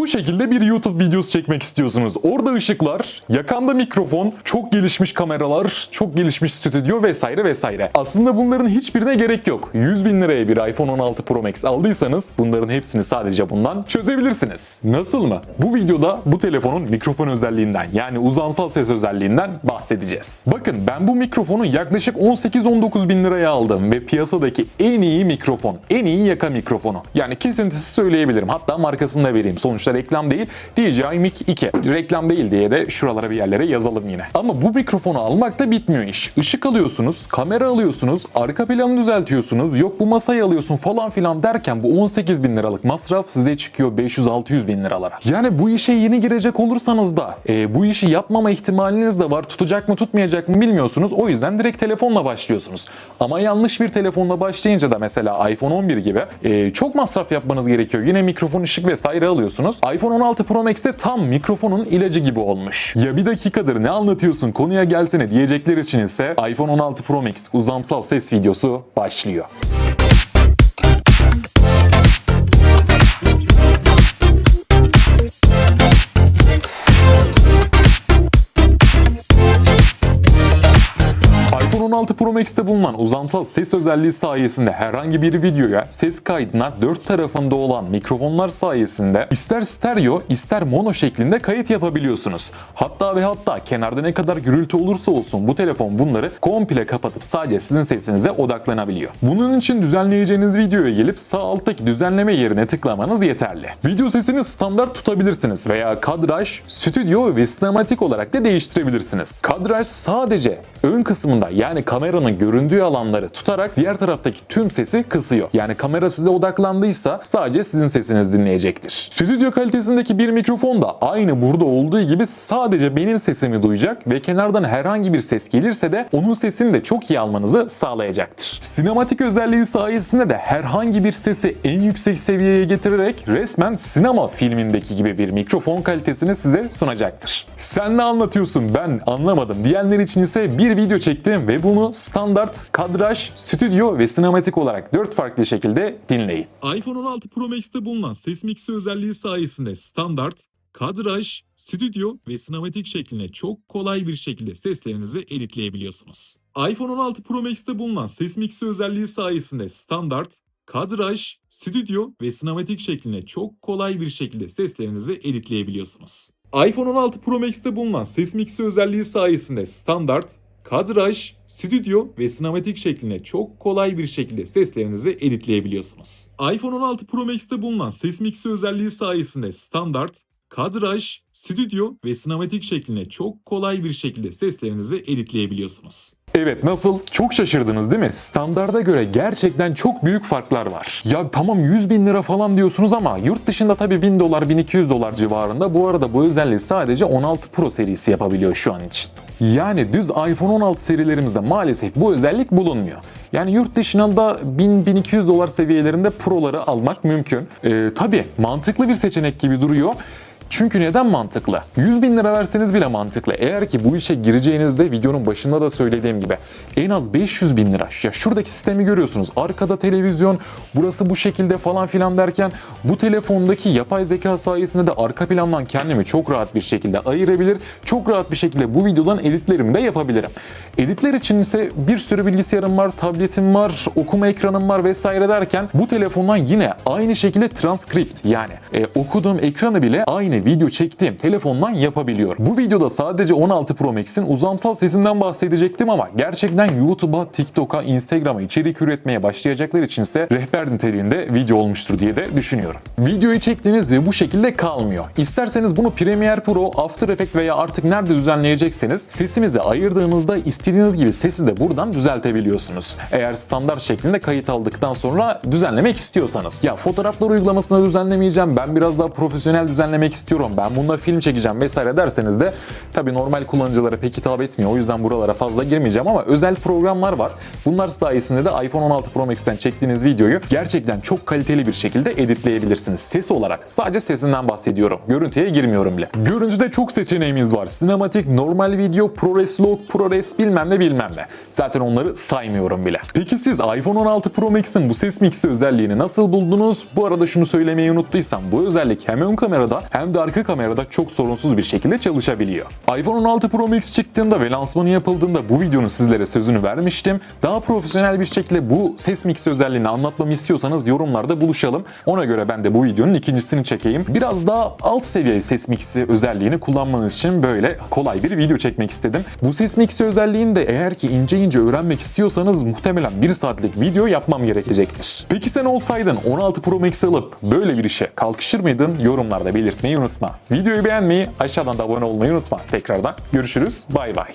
Bu şekilde bir YouTube videosu çekmek istiyorsunuz. Orada ışıklar, yakanda mikrofon, çok gelişmiş kameralar, çok gelişmiş stüdyo vesaire vesaire. Aslında bunların hiçbirine gerek yok. 100 bin liraya bir iPhone 16 Pro Max aldıysanız bunların hepsini sadece bundan çözebilirsiniz. Nasıl mı? Bu videoda bu telefonun mikrofon özelliğinden yani uzamsal ses özelliğinden bahsedeceğiz. Bakın ben bu mikrofonu yaklaşık 18-19 bin liraya aldım ve piyasadaki en iyi mikrofon, en iyi yaka mikrofonu. Yani kesintisiz söyleyebilirim. Hatta markasını da vereyim. Sonuçta reklam değil. DJI Mic 2. Reklam değil diye de şuralara bir yerlere yazalım yine. Ama bu mikrofonu almakla bitmiyor iş. Işık alıyorsunuz, kamera alıyorsunuz, arka planı düzeltiyorsunuz, yok bu masayı alıyorsun falan filan derken bu 18 bin liralık masraf size çıkıyor 500-600 bin liralara. Yani bu işe yeni girecek olursanız da e, bu işi yapmama ihtimaliniz de var. Tutacak mı tutmayacak mı bilmiyorsunuz. O yüzden direkt telefonla başlıyorsunuz. Ama yanlış bir telefonla başlayınca da mesela iPhone 11 gibi e, çok masraf yapmanız gerekiyor. Yine mikrofon, ışık vesaire alıyorsunuz. iPhone 16 Pro Max'te tam mikrofonun ilacı gibi olmuş. Ya bir dakikadır ne anlatıyorsun konuya gelsene diyecekler için ise iPhone 16 Pro Max uzamsal ses videosu başlıyor. 16 Pro Max'te bulunan uzamsal ses özelliği sayesinde herhangi bir videoya ses kaydına dört tarafında olan mikrofonlar sayesinde ister stereo ister mono şeklinde kayıt yapabiliyorsunuz. Hatta ve hatta kenarda ne kadar gürültü olursa olsun bu telefon bunları komple kapatıp sadece sizin sesinize odaklanabiliyor. Bunun için düzenleyeceğiniz videoya gelip sağ alttaki düzenleme yerine tıklamanız yeterli. Video sesini standart tutabilirsiniz veya kadraj, stüdyo ve sinematik olarak da değiştirebilirsiniz. Kadraj sadece ön kısmında yani kameranın göründüğü alanları tutarak diğer taraftaki tüm sesi kısıyor. Yani kamera size odaklandıysa sadece sizin sesiniz dinleyecektir. Stüdyo kalitesindeki bir mikrofon da aynı burada olduğu gibi sadece benim sesimi duyacak ve kenardan herhangi bir ses gelirse de onun sesini de çok iyi almanızı sağlayacaktır. Sinematik özelliği sayesinde de herhangi bir sesi en yüksek seviyeye getirerek resmen sinema filmindeki gibi bir mikrofon kalitesini size sunacaktır. Sen ne anlatıyorsun ben anlamadım diyenler için ise bir video çektim ve bunu standart, kadraj, stüdyo ve sinematik olarak 4 farklı şekilde dinleyin. iPhone 16 Pro Max'te bulunan ses mixi özelliği sayesinde standart, kadraj, stüdyo ve sinematik şekline çok kolay bir şekilde seslerinizi editleyebiliyorsunuz. iPhone 16 Pro Max'te bulunan ses mixi özelliği sayesinde standart, kadraj, stüdyo ve sinematik şekline çok kolay bir şekilde seslerinizi editleyebiliyorsunuz. iPhone 16 Pro Max'te bulunan ses mixi özelliği sayesinde standart, kadraj, stüdyo ve sinematik şekline çok kolay bir şekilde seslerinizi editleyebiliyorsunuz. iPhone 16 Pro Max'te bulunan ses mixi özelliği sayesinde standart, kadraj, stüdyo ve sinematik şekline çok kolay bir şekilde seslerinizi editleyebiliyorsunuz. Evet nasıl? Çok şaşırdınız değil mi? Standarda göre gerçekten çok büyük farklar var. Ya tamam 100 bin lira falan diyorsunuz ama yurt dışında tabii 1000 dolar 1200 dolar civarında. Bu arada bu özelliği sadece 16 Pro serisi yapabiliyor şu an için. Yani düz iPhone 16 serilerimizde maalesef bu özellik bulunmuyor. Yani yurt dışında da 1000-1200 dolar seviyelerinde Pro'ları almak mümkün. Ee, tabii mantıklı bir seçenek gibi duruyor. Çünkü neden mantıklı? 100 bin lira verseniz bile mantıklı. Eğer ki bu işe gireceğinizde videonun başında da söylediğim gibi en az 500 bin lira. Ya şuradaki sistemi görüyorsunuz. Arkada televizyon, burası bu şekilde falan filan derken bu telefondaki yapay zeka sayesinde de arka plandan kendimi çok rahat bir şekilde ayırabilir. Çok rahat bir şekilde bu videodan editlerimi de yapabilirim. Editler için ise bir sürü bilgisayarım var, tabletim var, okuma ekranım var vesaire derken bu telefondan yine aynı şekilde transkript yani e, okuduğum ekranı bile aynı video çektiğim telefondan yapabiliyor. Bu videoda sadece 16 Pro Max'in uzamsal sesinden bahsedecektim ama gerçekten YouTube'a, TikTok'a, Instagram'a içerik üretmeye başlayacaklar içinse rehber niteliğinde video olmuştur diye de düşünüyorum. Videoyu çektiğiniz ve bu şekilde kalmıyor. İsterseniz bunu Premiere Pro, After Effects veya artık nerede düzenleyecekseniz sesimizi ayırdığınızda istediğiniz gibi sesi de buradan düzeltebiliyorsunuz. Eğer standart şeklinde kayıt aldıktan sonra düzenlemek istiyorsanız. Ya fotoğraflar uygulamasında düzenlemeyeceğim, ben biraz daha profesyonel düzenlemek istiyorum istiyorum, ben bununla film çekeceğim vesaire derseniz de tabii normal kullanıcılara pek hitap etmiyor. O yüzden buralara fazla girmeyeceğim ama özel programlar var. Bunlar sayesinde de iPhone 16 Pro Max'ten çektiğiniz videoyu gerçekten çok kaliteli bir şekilde editleyebilirsiniz. Ses olarak sadece sesinden bahsediyorum. Görüntüye girmiyorum bile. Görüntüde çok seçeneğimiz var. Sinematik, normal video, ProRes Log, ProRes bilmem ne bilmem ne. Zaten onları saymıyorum bile. Peki siz iPhone 16 Pro Max'in bu ses mixi özelliğini nasıl buldunuz? Bu arada şunu söylemeyi unuttuysam bu özellik hem ön kamerada hem de arka kamerada çok sorunsuz bir şekilde çalışabiliyor. iPhone 16 Pro Max çıktığında ve lansmanı yapıldığında bu videonun sizlere sözünü vermiştim. Daha profesyonel bir şekilde bu ses mixi özelliğini anlatmamı istiyorsanız yorumlarda buluşalım. Ona göre ben de bu videonun ikincisini çekeyim. Biraz daha alt seviye ses mixi özelliğini kullanmanız için böyle kolay bir video çekmek istedim. Bu ses mixi özelliğini de eğer ki ince ince öğrenmek istiyorsanız muhtemelen 1 saatlik video yapmam gerekecektir. Peki sen olsaydın 16 Pro Max alıp böyle bir işe kalkışır mıydın? Yorumlarda belirtmeyi unutma. Videoyu beğenmeyi, aşağıdan da abone olmayı unutma. Tekrardan görüşürüz. Bay bay.